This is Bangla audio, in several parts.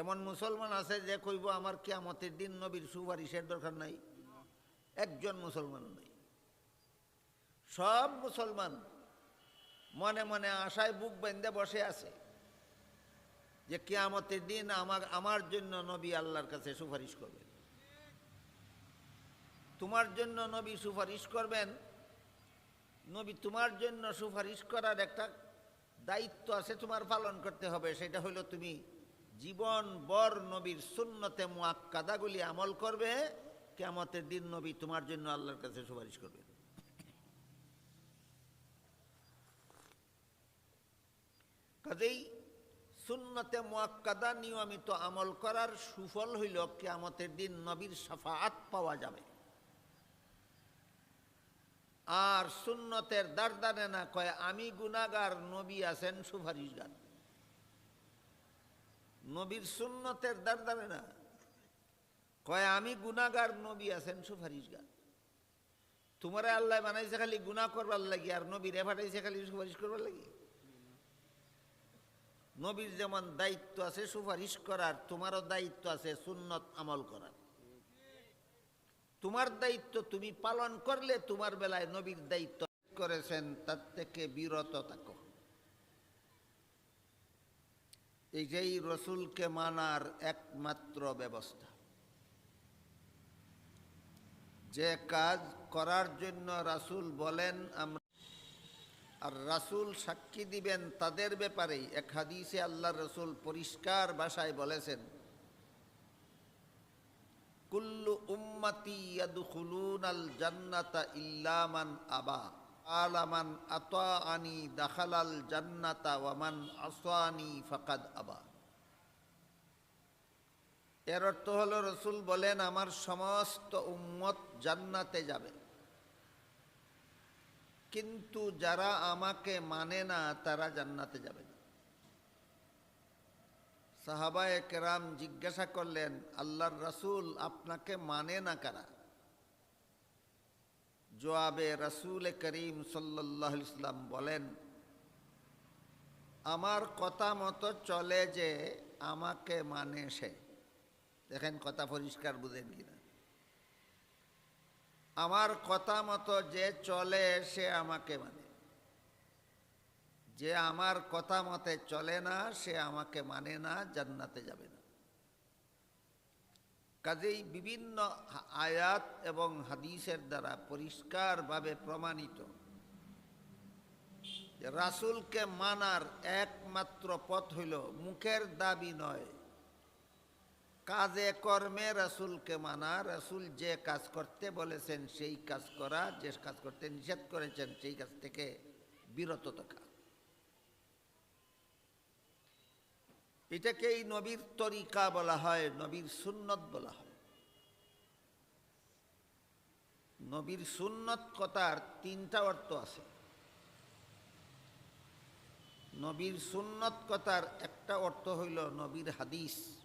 এমন মুসলমান আছে যে কইব আমার কিয়ামতের দিন নবীর সুপারিশের দরকার নাই। একজন মুসলমান নাই। সব মুসলমান মনে মনে আশায় বুক বেঁধে বসে আছে যে কিয়ামতের দিন আমার আমার জন্য নবী আল্লাহর কাছে সুপারিশ করবেন। তোমার জন্য নবী সুপারিশ করবেন, নবী তোমার জন্য সুপারিশ করার একটা দায়িত্ব আছে তোমার পালন করতে হবে, সেটা হলো তুমি জীবন বর নবীর সুন্নতে মুআক্কাদাগুলি আমল করবে কেমতের দিন নবী তোমার জন্য আল্লাহর কাছে সুপারিশ করবে। কাজেই সুন্নতে মুআক্কাদা নিয়মিত আমল করার সুফল হইল কেয়ামতের দিন নবীর সাফাআত পাওয়া যাবে। আর সুন্নতের দারদানে না কয়, আমি গুনাগার নবী আছেন সুপারিশগার। নবীর সুন্নতের দারদানে না। কয়, আমি গুনাগার নবী আছেন, সুপারিশগার। তোমারে আল্লাহ বানাইছে খালি গুনাহ করবার লাগি, আর নবীর পাঠাইছে খালি সুপারিশ করবার লাগি? নবীর যেমন দায়িত্ব আছে সুপারিশ করার, তোমারও দায়িত্ব আছে সুন্নত আমল করার। তোমার দায়িত্ব তুমি পালন করলে তোমার বেলায় নবীর দায়িত্ব করেছেন, তার থেকে বিরত থাকো। এই যেই রসুলকে মানার একমাত্র ব্যবস্থা। যে কাজ করার জন্য রাসূল বলেন, আমরা আর রাসূল সাক্ষী দিবেন তাদের ব্যাপারেই। এক হাদিসে আল্লাহ রসুল পরিষ্কার ভাষায় বলেছেন, কুল্লু উম্মতি ইয়াদখুলুনাল জান্নাতা ইল্লামান আবা। আলামান দাখালাল জান্নাতা ওয়া মান আসানি ফাকাদ আবা। এর অর্থ হলো রসুল বলেন, আমার সমস্ত উম্মত জান্নাতে যাবে। কিন্তু যারা আমাকে মানে না, তারা জান্নাতে যাবে না। সাহাবায়ে কেরাম জিজ্ঞাসা করলেন, আল্লাহর রাসূল আপনাকে মানে না কারা? জবাবে রাসূল করিম সাল্লাহ ইসলাম বলেন, আমার কথা মতো চলে যে আমাকে মানে সে। দেখেন কথা পরিষ্কার বুঝেন কিনা। আমার কথা মতো যে চলে সে আমাকে মানে। যে আমার কথা মতে চলে না, সে আমাকে মানে না, জান্নাতে যাবে না। কাজেই বিভিন্ন আয়াত এবং হাদিসের দ্বারা পরিষ্কারভাবে প্রমাণিত রাসূলকে মানার একমাত্র পথ হইল মুখের দাবি নয়। কাজে কর্মে রাসূলকে মানা, রাসূল যে কাজ করতে বলেছেন সেই কাজ করা, যে কাজ করতে নিষেধ করেছেন সেই কাজ থেকে বিরত থাকা। এটাকেই নবীর তরিকা বলা হয়, নবীর সুন্নত বলা হয়। নবীর সুন্নত কথার তিনটা অর্থ আছে। নবীর সুন্নত কথার একটা অর্থ হইল নবীর হাদিস।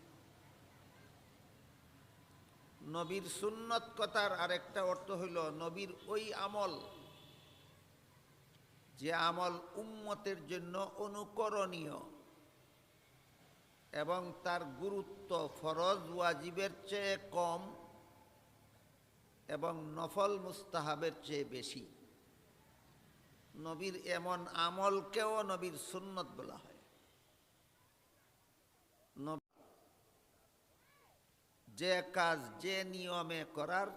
নবীর সুন্নত কথার আরেকটা অর্থ হইল নবীর ওই আমল। যে আমল উম্মতের জন্য অনুকরণীয়। এবং তার গুরুত্ব ফরজ ওয়াজিবের চেয়ে কম এবং নফল মুস্তাহাবের চেয়ে বেশি। নবীর এমন আমলকেও নবীর সুন্নত বলা হয়। যে কাজ যে নিয়মে করার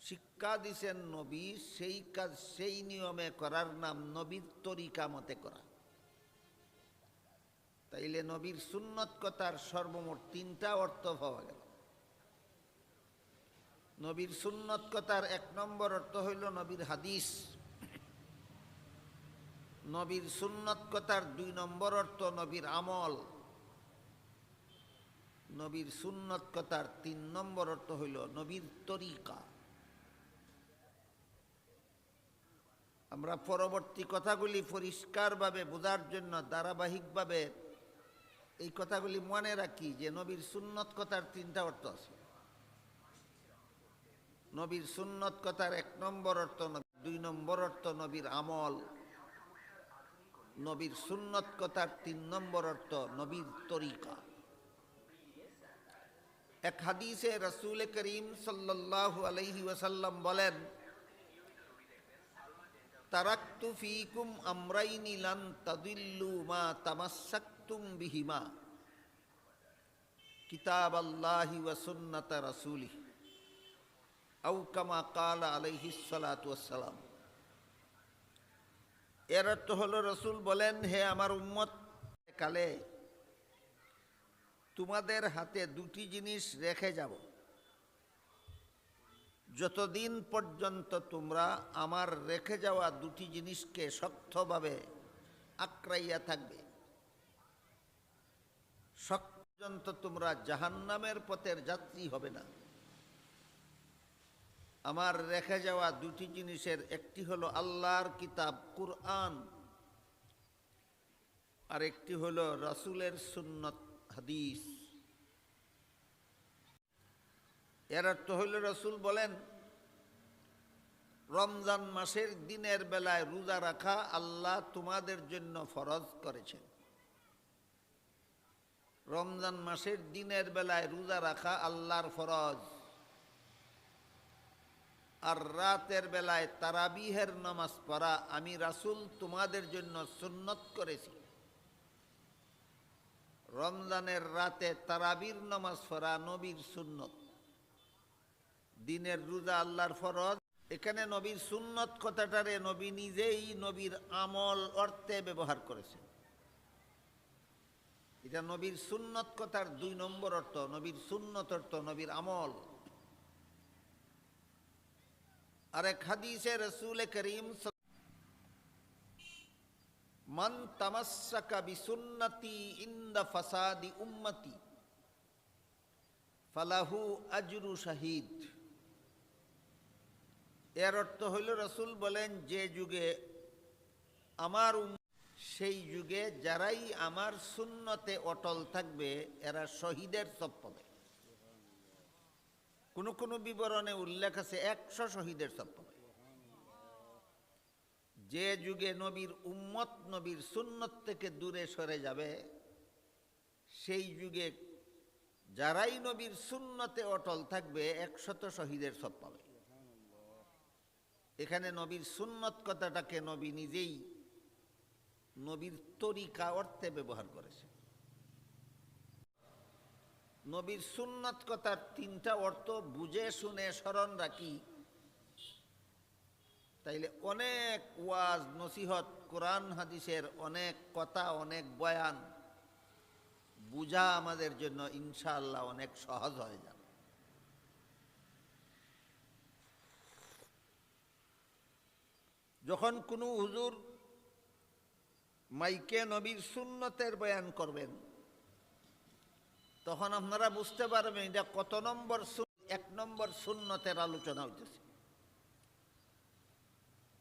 শিক্ষা দিছেন নবী, সেই কাজ সেই নিয়মে করার নাম নবীর তরিকা মতে করা। তাইলে নবীর সুন্নত কথার সর্বমোট তিনটা অর্থ পাওয়া গেল। নবীর সুন্নত কথার এক নম্বর অর্থ হইল নবীর হাদিস। নবীর সুন্নত কথার দুই নম্বর অর্থ নবীর আমল। নবীর সুন্নত কথার তিন নম্বর অর্থ হইল নবীর তরিকা। আমরা পরবর্তী কথাগুলি পরিষ্কারভাবে বোঝার জন্য ধারাবাহিকভাবে এই কথাগুলি মনে রাখি যে নবীর সুন্নত কথার তিনটা অর্থ আছে। নবীর সুন্নত কথার এক নম্বর অর্থ দুই নম্বর অর্থ নবীর আমল। নবীর সুন্নত কথার তিন নম্বর অর্থ নবীর তরিকা। এক হাদিসে রসুল করিম সাল্লাল্লাহু ওয়াসাল্লাম বলেন, তারাক্তু ফিকুম আমরাইনি লান তাদিল্লু মা তামাসাক্তুম বিহিমা। কিতাব আল্লাহি এর অর্থ হলো রসুল বলেন, হে আমার উম্মত, কালে তোমাদের হাতে দুটি জিনিস রেখে যাব। যতদিন পর্যন্ত তোমরা আমার রেখে যাওয়া দুটি জিনিসকে শক্তভাবে আক্রাইয়া থাকবে পর্যন্ত তোমরা জাহান্নামের পথের যাত্রী হবে না। আমার রেখে যাওয়া দুটি জিনিসের একটি হলো আল্লাহর কিতাব, কুরআন, আর একটি হলো রাসূলের সুন্নত, হাদিস। এর অর্থ হইল রসুল বলেন, রমজান মাসের দিনের বেলায় রোজা রাখা আল্লাহ তোমাদের জন্য ফরজ করেছেন। রমজান মাসের দিনের বেলায় রোজা রাখা আল্লাহর ফরজ। আর রাতের বেলায় তারাবিহের নামাজ পড়া আমি রাসূল তোমাদের জন্য সুন্নত করেছি। রমজানের রাতে তারাবির নামাজ পড়া নবীর সুন্নত। দিনের রোজা আল্লাহর ফরজ। এখানে নবীর সুন্নত কথাটারে নবী নিজেই নবীর আমল অর্থে ব্যবহার করেছেন। এটা নবীর সুন্নত কথার দুই নম্বর অর্থ, নবীর সুন্নত অর্থ, নবীর আমল। আর এক হাদিসে রসুল করিম মান তামাসাকা বিসুন্নতি ফাসাদি উম্মতি, ফালাহু আজরু শাহিদ। এর অর্থ হইল, রসুল বলেন, যে যুগে আমার সেই যুগে যারাই আমার সুন্নতে অটল থাকবে, এরা শহীদের সব পাবে কোনো কোনো বিবরণে উল্লেখ আছে, একশো শহীদের সব পাবে যে যুগে নবীর উম্মত, নবীর সুন্নত থেকে দূরে সরে যাবে, সেই যুগে যারাই নবীর সুন্নতে অটল থাকবে, একশত শহীদের সব পাবে এখানে নবীর সুন্নত কথাটাকে নবী নিজেই নবীর তরিকা অর্থে ব্যবহার করেছে। নবীর সুন্নত কথার তিনটা অর্থ বুঝে, শুনে, স্মরণ রাখি। তাইলে অনেক ওয়াজ, নসিহত, কোরআন, হাদিসের অনেক কথা, অনেক বয়ান বুঝা আমাদের জন্য ইনশাআল্লাহ অনেক সহজ হয়ে যাবে। যখন কোনো হুজুর মাইকে নবীর সুন্নতের বয়ান করবেন। তখন আপনারা বুঝতে পারবেন এটা কত নম্বর এক নম্বর সুন্নতের আলোচনা হইতেছে।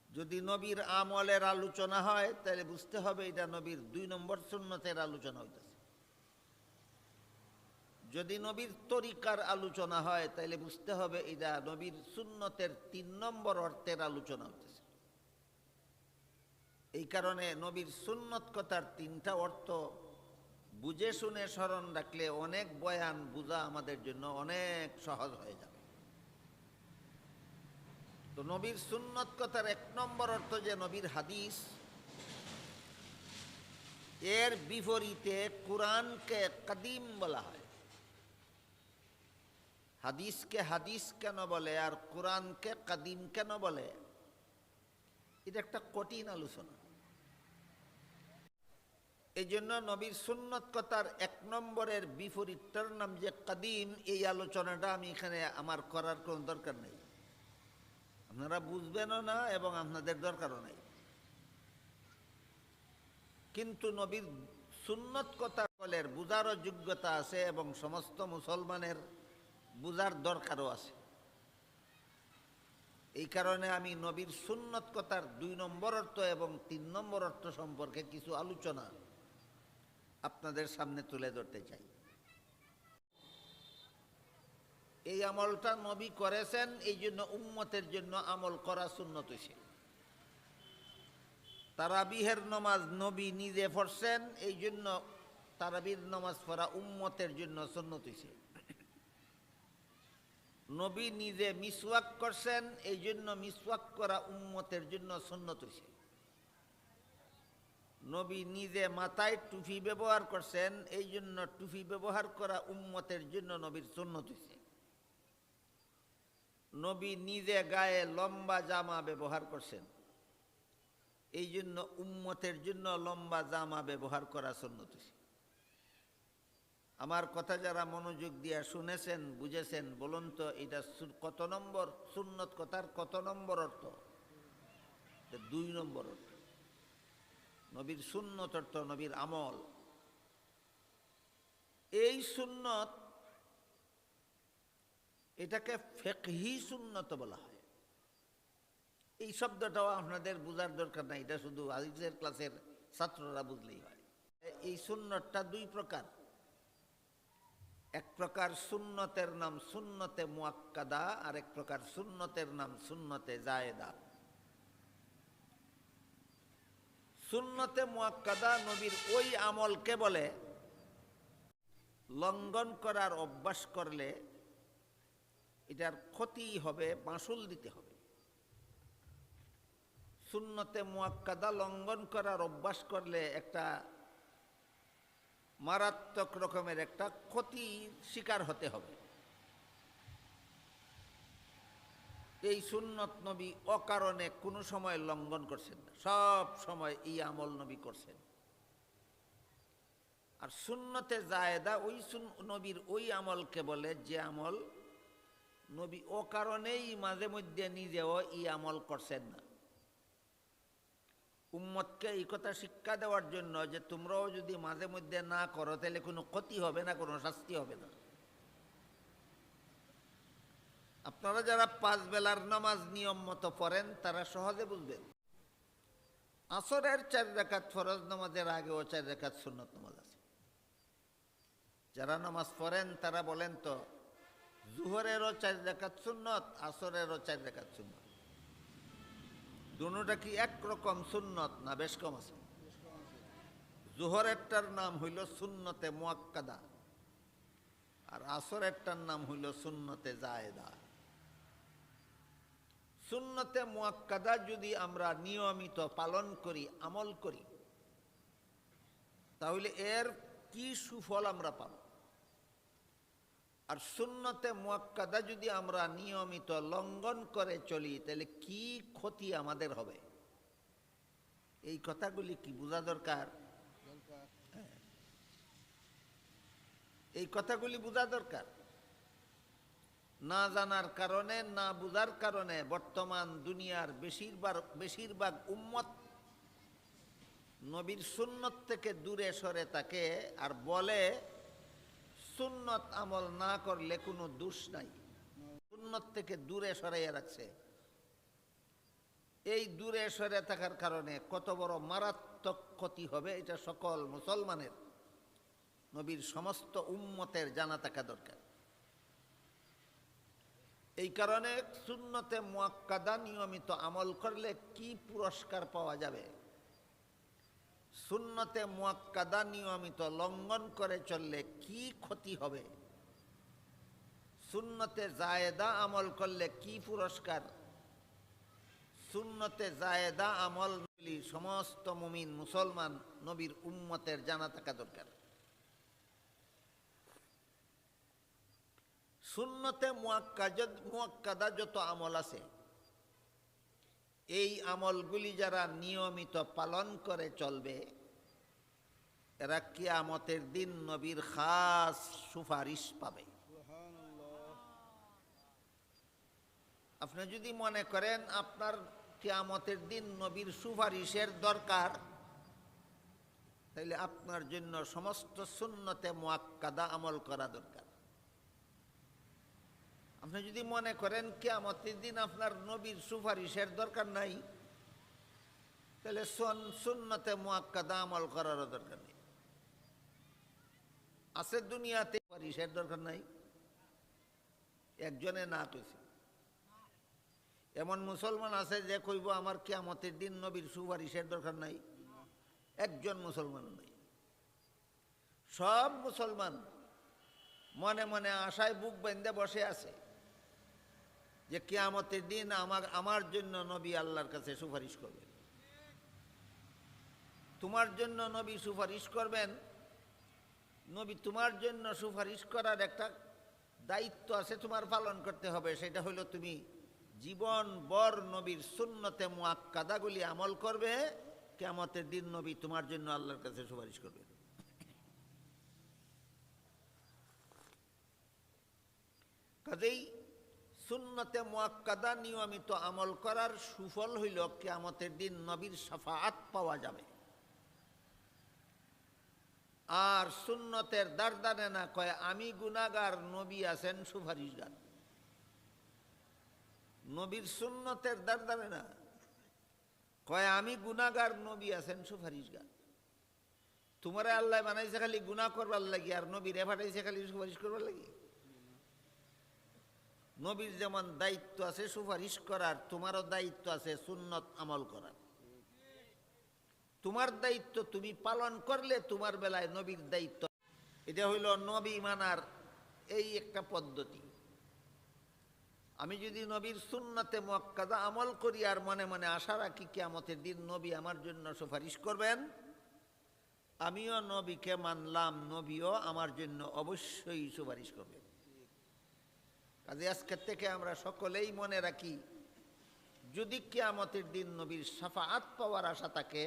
যদি নবীর আমলের আলোচনা হয়, তাহলে বুঝতে হবে এটা নবীর দুই নম্বর সুন্নতের আলোচনা হইতেছে। যদি নবীর তরিকার আলোচনা হয়, তাহলে বুঝতে হবে এটা নবীর সুন্নতের তিন নম্বর অর্থের আলোচনা হইতেছে। এই কারণে নবীর সুন্নত কথার তিনটা অর্থ বুঝে শুনে স্মরণ রাখলে অনেক বয়ান বোঝা আমাদের জন্য অনেক সহজ হয়ে যাবে। তো নবীর সুন্নত কথার এক নম্বর অর্থ যে নবীর হাদিস, এর বিপরীতে কোরআনকে কদিম বলা হয়। হাদিসকে হাদিস কেন বলে আর কোরআনকে কদিম কেন বলে? এটা একটা কঠিন আলোচনা। এই জন্য নবীর সুন্নত কথার এক নম্বরের বিপরীতটার নাম যে কাদিম, এই আলোচনাটা আমি এখানে আমার করার কোনো দরকার নেই। আপনারা বুঝবেনও না এবং আপনাদের দরকারও নেই। কিন্তু নবীর সুন্নত কথা বুঝারও যোগ্যতা আছে এবং সমস্ত মুসলমানের বুঝার দরকারও আছে। এই কারণে আমি নবীর সুন্নত কথার দুই নম্বর অর্থ এবং তিন নম্বর অর্থ সম্পর্কে কিছু আলোচনা আপনাদের সামনে তুলে ধরতে চাই। এই আমলটা নবী করেছেন, এই জন্য উম্মতের জন্য আমল করা সুন্নত হয়েছে তারাবিহের নমাজ নবী নিজে পড়ছেন, এই জন্য তারাবির নমাজ পড়া উম্মতের জন্য সুন্নত হয়েছে নবী নিজে মিসওয়াক করছেন, এই জন্য মিসওয়াক করা উম্মতের জন্য সুন্নত হইছে নবী নিজে মাথায় টুপি ব্যবহার করছেন, এই জন্য টুপি ব্যবহার করা উম্মতের জন্য নবীর সুন্নত হইছে নবী নিজে গায়ে লম্বা জামা ব্যবহার করছেন, এই জন্য উম্মতের জন্য লম্বা জামা ব্যবহার করা সুন্নত হইছে আমার কথা যারা মনোযোগ দিয়ে শুনেছেন, বুঝেছেন, বলুন তো, এটা কত নম্বর? সুন্নত কথার কত নম্বর অর্থ? দুই নম্বর অর্থ। নবীর সুন্নত অর্থ নবীর আমল। এই সুন্নত এটাকে ফেকহি সুন্নত বলা হয়। এই শব্দটাও আপনাদের বোঝার দরকার নাই, এটা শুধু আজিজের ক্লাসের ছাত্ররা বুঝলেই হয়। এই সুন্নতটা দুই প্রকার। এক প্রকার সুন্নতের নাম সুন্নতে মুয়াক্কাদা আর এক প্রকার সুন্নতের নাম সুন্নতে জায়েদা। সুন্নতে মোয়াক্কাদা নবীর ওই আমলকে বলে, লঙ্ঘন করার অভ্যাস করলে এটার ক্ষতি হবে মাসুল দিতে হবে। সুন্নতে মোয়াক্কাদা লঙ্ঘন করার অভ্যাস করলে একটা মারাত্মক রকমের একটা ক্ষতি শিকার হতে হবে। এই সুন্নত নবী অকারণে কোনো সময় লঙ্ঘন করছেন না। সব সময় এই আমল নবী করছেন। আর সুন্নতে জায়দা ওই নবীর ওই আমলকে বলে যে আমল নবী অকারণেই মাঝে মধ্যে নিজেও এই আমল করছেন না। উম্মতকে এই কথা শিক্ষা দেওয়ার জন্য যে তোমরাও যদি মাঝে মধ্যে না করো, তাহলে কোনো ক্ষতি হবে না, কোনো শাস্তি হবে না। আপনারা যারা পাঁচ বেলার নামাজ নিয়ম মতো পড়েন, তারা সহজে বুঝবেন। আসরের চার রেখাত ফরজ নামাজের আগেও চার রেখাত সুন্নত নামাজ আছে। যারা নামাজ পড়েন, তারা বলেন তো, জুহরেরও চার রেখাত সুন্নত, আসরেরও চার রেখাত সুন্নত। দুটা কি একরকম সুন্নত না বেশ কম আছে? জোহরেরটার নাম হইল সুন্নতে মোয়াক্কাদা, আর আসরেরটার নাম হইল সুন্নতে জায়েদা। সুন্নতে মুয়াক্কাদা যদি আমরা নিয়মিত পালন করি আমল করি তাহলে এর কি সুফল আমরা পাব? আর সুন্নতে মুয়াক্কাদা যদি আমরা নিয়মিত লঙ্ঘন করে চলি তাহলে কি ক্ষতি আমাদের হবে? এই কথাগুলি কি বোঝা দরকার। এই কথাগুলি বোঝা দরকার। না জানার কারণে, না বুঝার কারণে বর্তমান দুনিয়ার বেশিরভাগ বেশিরভাগ উম্মত নবীর সুন্নত থেকে দূরে সরে তাকে আর বলে, সুন্নত আমল না করলে কোনো দোষ নাই। সুন্নত থেকে দূরে সরাইয়া রাখছে। এই দূরে সরে থাকার কারণে কত বড় মারাত্মক ক্ষতি হবে, এটা সকল মুসলমানের, নবীর সমস্ত উম্মতের জানা থাকা দরকার। এই কারণে সুন্নতে মুয়াক্কাদা নিয়মিত আমল করলে কি পুরস্কার পাওয়া যাবে? সুন্নতে মোয়াক্কাদা নিয়মিত লঙ্ঘন করে চললে কি ক্ষতি হবে? সুন্নতে জায়েদা আমল করলে কি পুরস্কার? সুন্নতে জায়েদা আমল সমস্ত মুমিন মুসলমান নবীর উম্মতের জানা থাকা দরকার। সুন্নতে মুয়াক্কাদা যত আমল আছে, এই আমলগুলি যারা নিয়মিত পালন করে চলবে, এরা কিয়ামতের দিন নবীর খাস সুপারিশ পাবে। আপনি যদি মনে করেন আপনার কিয়ামতের দিন নবীর সুপারিশের দরকার তাহলে আপনার জন্য সমস্ত সুন্নতে মোয়াক্কাদা আমল করা দরকার। আপনি যদি মনে করেন কিয়ামতের দিন আপনার নবীর সুপারিশের দরকার নাই, তাহলে সন- সুন্নতে মোয়াক্কাদা আমল করারও দরকার নেই। আছে দুনিয়াতে সুপারিশের দরকার নাই, একজনে না কইছে। এমন মুসলমান আছে যে কইব, আমার কিয়ামতের দিন নবীর সুপারিশের দরকার নাই। একজন মুসলমান নাই। সব মুসলমান মনে মনে আশায় বুক বেঁধে বসে আছে। যে কেয়ামতের দিন আমার আমার জন্য নবী আল্লাহর কাছে সুপারিশ করবেন। তোমার জন্য নবী সুপারিশ করবেন, নবী তোমার জন্য সুপারিশ করার একটা দায়িত্ব আছে তোমার পালন করতে হবে, সেটা হলো তুমি জীবন বর নবীর সুন্নতে মুআক্কাদাগুলি আমল করবে, কেয়ামতের দিন নবী তোমার জন্য আল্লাহর কাছে সুপারিশ করবে। কাজেই সুন্নতে মুআক্কাদা নিয়মিত আমল করার সুফল হইল কেয়ামতের দিন নবীর সাফাত পাওয়া যাবে। আর সুন্নতের দারদানে না কয়, আমি গুনাগার নবী আছেন সুপারিশগার নবীর সুন্নতের দারদানে না কয়, আমি গুনাগার নবী আছেন সুপারিশগার তোমারে আল্লাহ বানাইছে খালি গুনাহ করবার লাগি, আর নবীর এফাটাইছে খালি সুপারিশ করবার লাগি? নবীর যেমন দায়িত্ব আছে, সুপারিশ করার তোমারও দায়িত্ব আছে, সুন্নত আমল করার। তোমার দায়িত্ব তুমি পালন করলে তোমার বেলায় নবীর দায়িত্ব। এটা হইল নবী মানার এই একটা পদ্ধতি। আমি যদি নবীর সুন্নতে মক্কাদা আমল করি আর মনে মনে আশা রাখি কেয়ামতের দিন নবী আমার জন্য সুপারিশ করবেন, আমিও নবীকে মানলাম, নবীও আমার জন্য অবশ্যই সুপারিশ করবেন কাজে আজকের থেকে আমরা সকলেই মনে রাখি, যদি কেয়ামতের দিন নবীর সাফাআত পাওয়ার আশা থাকে,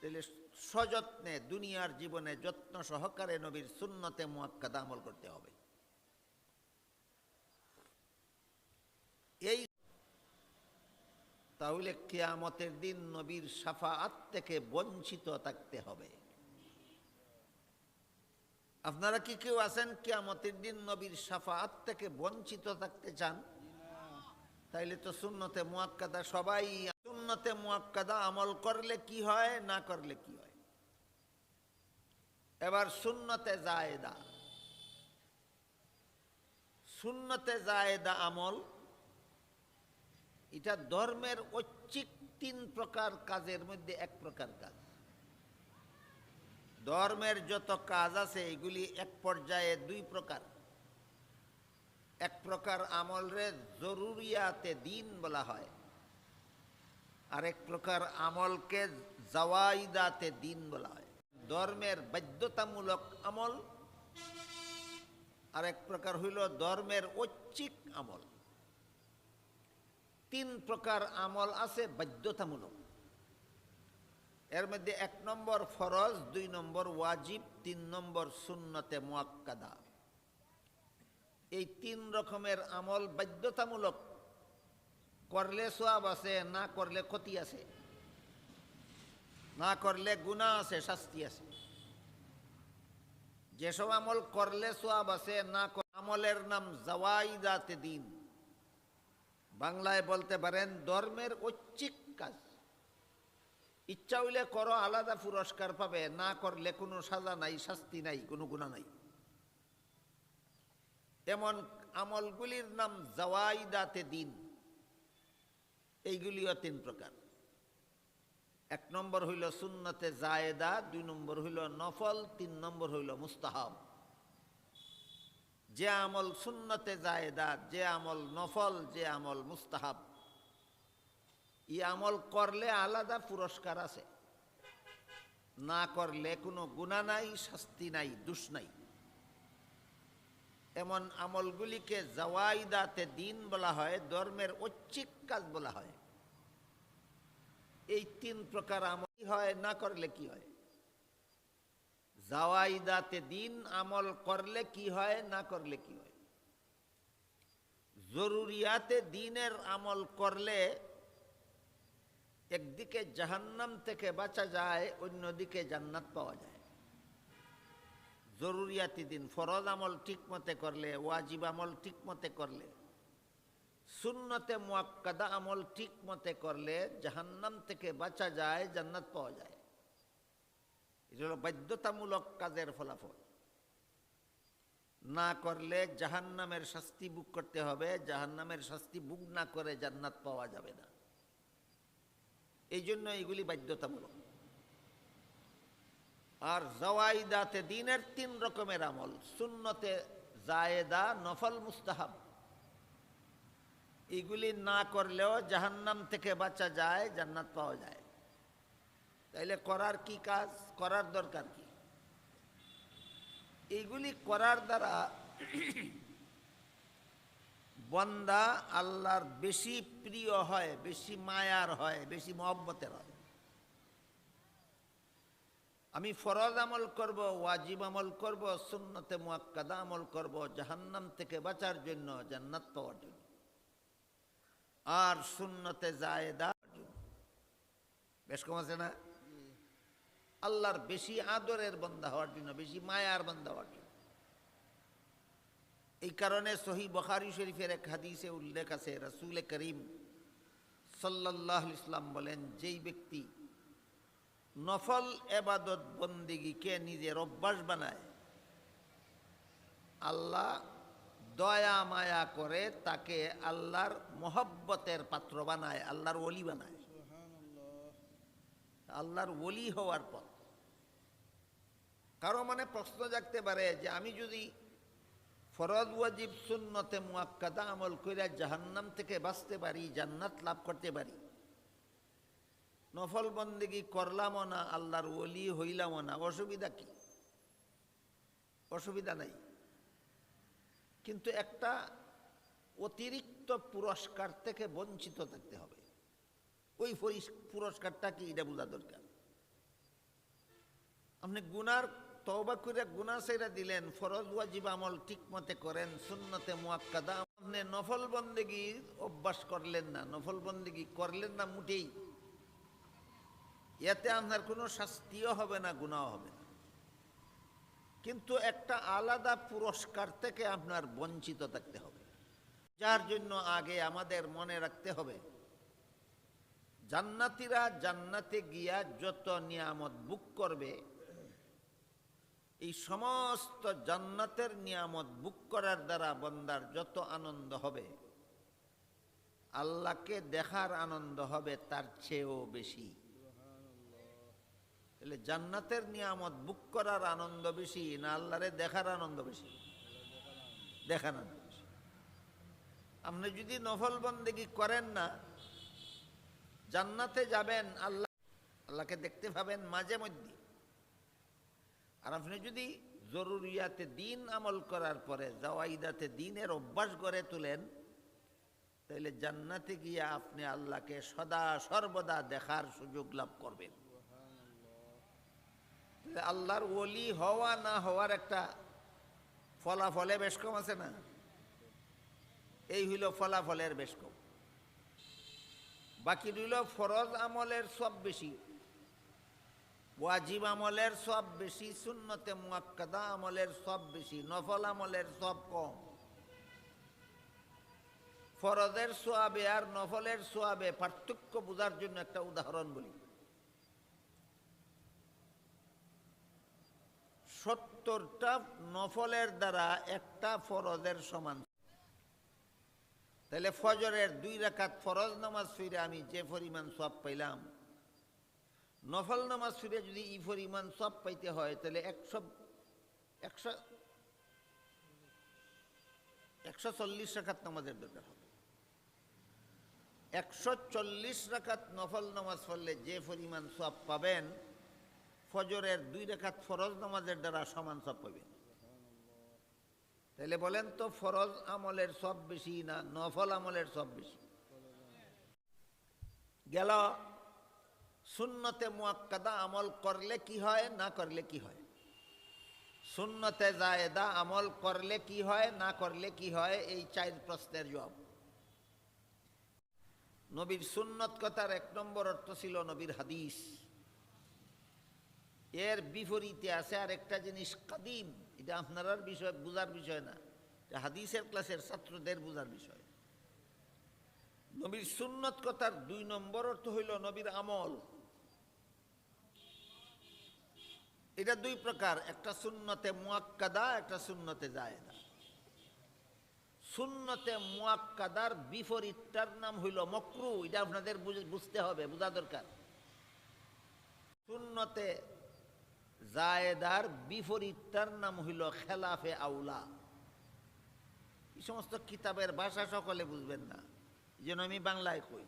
তাহলে সযত্নে দুনিয়ার জীবনে যত্ন সহকারে নবীর সুন্নতে মুয়াক্কাদা আমল করতে হবে। এই তাহলে কেয়ামতের দিন নবীর সাফাআত থেকে বঞ্চিত থাকতে হবে। আপনারা কি কেউ আছেন? কেয়ামতের দিন নবীর সাফাআত থেকে বঞ্চিত থাকতে চান? তাইলে তো সুন্নতে মুয়াক্কাদা সবাই সুন্নতে মুয়াক্কাদা আমল করলে কি হয়, না করলে কি হয়? এবার সুন্নতে জায়েদা। সুন্নতে জায়েদা আমল, এটা ধর্মের ঐচ্ছিক তিন প্রকার কাজের মধ্যে এক প্রকার কাজ। ধর্মের যত কাজ আছে, এগুলি এক পর্যায়ে দুই প্রকার। এক প্রকার আমলরে জরুরিয়াতে দিন বলা হয়। আর এক প্রকার আমলকে জওয়াইদাতে দিন বলা হয়। ধর্মের বাধ্যতামূলক আমল। আর এক প্রকার হইল ধর্মের ঐচ্ছিক আমল। তিন প্রকার আমল আছে বাধ্যতামূলক। এর মধ্যে এক নম্বর ফরজ, দুই নম্বর ওয়াজিব, তিন নম্বর সুন্নতে মুয়াক্কাদা। এই তিন রকমের আমল বাধ্যতামূলক করলে সোয়াব আছে, না করলে ক্ষতি আছে। না করলে গুণা আছে, শাস্তি আছে। যেসব আমল করলে সোয়াব আছে, না আমলের নাম জওয়াইদাতে দিন। বাংলায় বলতে পারেন, ধর্মের ঐচ্ছিক কাজ। ইচ্ছা হইলে করো, আলাদা পুরস্কার পাবে, না করলে কোনো সাজা নাই, শাস্তি নাই, কোনো গুণা নাই। এমন আমলগুলির নাম জওয়াইদাতে দিন। এইগুলিও তিন প্রকার। এক নম্বর হইল সুন্নতে জায়েদা, দুই নম্বর হইল নফল, তিন নম্বর হইল মুস্তাহাব। যে আমল সুন্নতে জায়েদা, যে আমল নফল, যে আমল মুস্তাহাব। ই আমল করলে আলাদা পুরস্কার আছে। না করলে কোনো গুণা নাই, শাস্তি নাই, দুষ নাই। এমন আমলগুলিকে জওয়াইদাতে দিন বলা হয়, ধর্মের ঐচ্ছিক কাজ বলা হয়। এই তিন প্রকার আমল হয়, না করলে কি হয়? জাওয়াইদাতে দিন আমল করলে কি হয়, না করলে কি হয়? জরুরিয়াতে দিনের আমল করলে একদিকে জাহান্নাম থেকে বাঁচা যায়, অন্যদিকে জান্নাত পাওয়া যায়। জরুরিয়াতি দিন, ফরজ আমল ঠিক মতে করলে, ওয়াজিব আমল ঠিক মতে করলে, সুন্নতে মোয়াক্কাদা আমল ঠিক মতে করলে জাহান্নাম থেকে বাঁচা যায়, জান্নাত পাওয়া যায়। এটা হলো বাধ্যতামূলক কাজের ফলাফল। না করলে জাহান্নামের শাস্তি বুক করতে হবে, জাহান্নামের শাস্তি বুক না করে জান্নাত পাওয়া যাবে না। এই জন্য এগুলি বাধ্যতামূলক। আর জওয়াইদাতে দিনের তিন রকমের আমল, সুন্নতে জায়েদা, নফল, মুস্তাহাব। এইগুলি না করলেও জাহান্নাম থেকে বাঁচা যায়, জান্নাত পাওয়া যায়। তাইলে করার কি কাজ? করার দরকার কি? এইগুলি করার দ্বারা বন্দা আল্লাহর বেশি প্রিয় হয় বেশি মায়ার হয় বেশি মহব্বতের হয়। আমি ফরজ আমল করব ওয়াজিব আমল করব সুন্নতে মুয়াক্কাদা আমল করব জাহান্নাম থেকে বাঁচার জন্য জান্নাত পাওয়ার জন্য। আর সুন্নতে জায়েদা বেশ কম আছে না? আল্লাহর বেশি আদরের বন্দা হওয়ার জন্য বেশি মায়ার বন্দা হওয়ার জন্য। এই কারণে সহি বখারি শরীফের এক হাদিসে উল্লেখ আছে রসুল করিম সাল্লাহ ইসলাম বলেন যেই ব্যক্তি নফল এবাদত বন্দিগিকে নিজের অভ্যাস বানায় আল্লাহ দয়া মায়া করে তাকে আল্লাহর মহব্বতের পাত্র বানায় আল্লাহর ওলি বানায়। আল্লাহর ওলি হওয়ার পথ। কারও মানে প্রশ্ন জাগতে পারে যে আমি যদি ফরজ ওয়াজিব সুন্নতে মুয়াক্কাদা আমল কইরা জাহান্নাম থেকে বাঁচতে পারি, জান্নাত লাভ করতে পারি। নফল বন্দেগি করলামও না, আল্লাহর ওলি হইলামও না, অসুবিধা কি? অসুবিধা নাই। কিন্তু একটা অতিরিক্ত পুরস্কার থেকে বঞ্চিত থাকতে হবে। ওই পুরস্কারটা কি? এটা বোঝা দরকার। আপনি গুনার তওবা করে গুনাহ সেরা দিলেন, ফরজ ওয়াজিব আমল ঠিক মতে করেন, সুন্নতে মুয়াক্কাদা আপনি নফল বন্দেগি অভ্যাস করলেন না, নফল বন্দেগি করলেন না মুটেই। এতে আপনার কোনো শাস্তিও হবে না গুণাও হবে না। কিন্তু একটা আলাদা পুরস্কার থেকে আপনার বঞ্চিত থাকতে হবে। যার জন্য আগে আমাদের মনে রাখতে হবে, জান্নাতিরা জান্নাতে গিয়া যত নিয়ামত বুক করবে এই সমস্ত জান্নাতের নিয়ামত বুক করার দ্বারা বন্দার যত আনন্দ হবে, আল্লাহকে দেখার আনন্দ হবে তার চেয়েও বেশি। তাহলে জান্নাতের নিয়ামত বুক করার আনন্দ বেশি না আল্লাহরে দেখার আনন্দ বেশি? দেখার আনন্দ বেশি। আপনি যদি নফল বন্দেগি করেন না, জান্নাতে যাবেন, আল্লাহ, আল্লাহকে দেখতে পাবেন মাঝে মধ্যে। আর আপনি যদি জরুরিয়াতে দিন আমল করার পরে জওয়াইদাতে দিনের অভ্যাস গড়ে তোলেন তাহলে জান্নাতে গিয়ে আপনি আল্লাহকে সদা সর্বদা দেখার সুযোগ লাভ করবেন। আল্লাহর ওলি হওয়া না হওয়ার একটা ফলাফলে বেশ কম আছে না? এই হইল ফলাফলের বেশ কম বাকি রইল ফরজ আমলের সব বেশি। ওয়াজিব আমলের সব বেশি, সুন্নতে মুয়াক্কাদা আমলের সব বেশি, নফল আমলের সব কম। ফরজের সোয়াবে আর নফলের সোয়াবে পার্থক্য বোঝার জন্য একটা উদাহরণ বলি। সত্তরটা নফলের দ্বারা একটা ফরজের সমান। তাহলে ফজরের দুই রাকাত ফরজ নামাজ ফিরে আমি যে পরিমাণ সব পাইলাম নফল নামাজ ফিরে যদি ই পরিমাণ সব পাইতে হয়, তাহলে একশো একশো একশো চল্লিশ রাখাত নামাজের দরকার হবে। একশো চল্লিশ রাখাত নফল নামাজ পড়লে যে পরিমাণ সব পাবেন, ফজরের দুই রেখাত ফরজ নামাজের দ্বারা সমান সব পাবেন। তাহলে বলেন তো ফরজ আমলের সব বেশি না নফল আমলের সব বেশি? গেল সুন্নতে মুয়াক্কাদা আমল করলে কি হয়, না করলে কি হয়? সুন্নতে জায়েদা আমল করলে কি হয়, না করলে কি হয়? এই চার প্রশ্নের জবাব। নবীর সুন্নত কথার এক নম্বর অর্থ ছিল নবীর হাদিস। এর বিপরীতে আছে আর একটা জিনিস কাদিম। এটা আপনার বিষয়, বোঝার বিষয় না। হাদিসের ক্লাসের ছাত্রদের বোঝার বিষয়। নবীর সুন্নত কথার দুই নম্বর অর্থ হইল নবীর আমল। এটা দুই প্রকার, একটা সুন্নতে মুয়াক্কাদা, একটা সুন্নতে জায়েদা। সুন্নতে মুয়াক্কাদার বিপরীতটার নাম হইল মকরু, এটা আপনাদের বুঝ- বুঝতে হবে, বোঝা দরকার। সুন্নতে জায়েদার বিপরীতটার নাম হইল খেলাফে আউলা। এই সমস্ত কিতাবের ভাষা সকলে বুঝবেন না যেন আমি বাংলায় কই।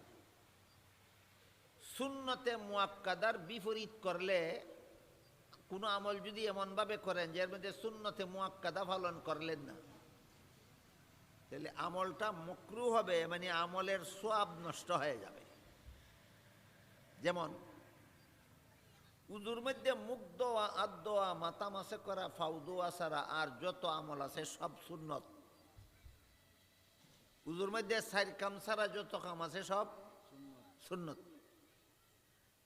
সুন্নতে মুয়াক্কাদার বিপরীত করলে কোনো আমল যদি এমনভাবে করেন যে এর মধ্যে শূন্যতে মুয়াক্কাদা পালন করলেন না, তাহলে আমলটা মকরু হবে মানে আমলের সোয়াব নষ্ট হয়ে যাবে। যেমন, উজুর মধ্যে মুখ দোয়া আদ দোয়া করা, ফাউ দোয়া ছাড়া আর যত আমল আছে সব সুন্নত। উজুর মধ্যে সাইর কাম সারা যত কাম আছে সব সুন্নত।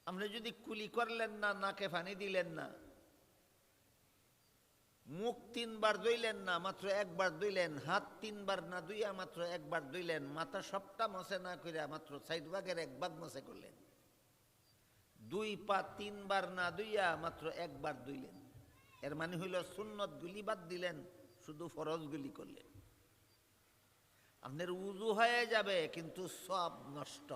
আপনি যদি কুলি করলেন না, নাকে ফানি দিলেন না মুখ তিনবার ধুইলেন না, মাত্র একবার ধুইলেন, হাত তিনবার না ধুইয়া মাত্র একবার ধুইলেন, মাথা সবটা মশে না করিয়া মাত্র সাইড ভাগের এক ভাগ মশে করলেন। দুই পা তিনবার না ধুইয়া মাত্র একবার ধুইলেন। এর মানে হইল সুন্নত গুলি বাদ দিলেন, শুধু ফরজ গুলি করলেন। আপনার উজু হয়ে যাবে, কিন্তু সব নষ্ট।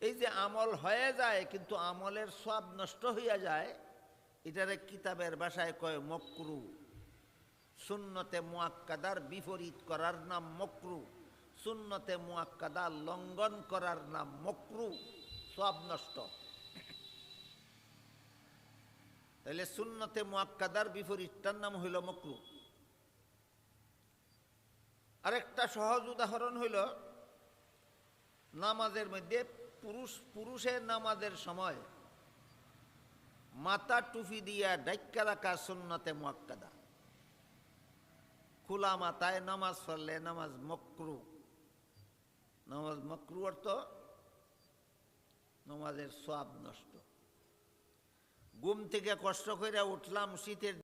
এই যে আমল হয়ে যায়, কিন্তু আমলের সব নষ্ট হইয়া যায় এটারে কিতাবের ভাষায় কয় মকরু। সুন্নতে মুয়াক্কাদার বিপরীত করার নাম মকরু। সুন্নতে মুয়াক্কাদা লঙ্ঘন করার নাম মকরু। সব নষ্ট। তাহলে সুন্নতে মুয়াক্কাদার বিপরীতটার নাম হইল মকরু। আরেকটা সহজ উদাহরণ হইল, নামাজের মধ্যে পুরুষ পুরুষের নামাজের সময় মাথা টুপি দিয়া ডাইক্কা রাখা সুন্নতে মোয়াক্কাদা। খোলা মাথায় নামাজ পড়লে নামাজ মকরু। নামাজ মকরু অর্থ নামাজের সব নষ্ট। ঘুম থেকে কষ্ট করে উঠলাম, শীতের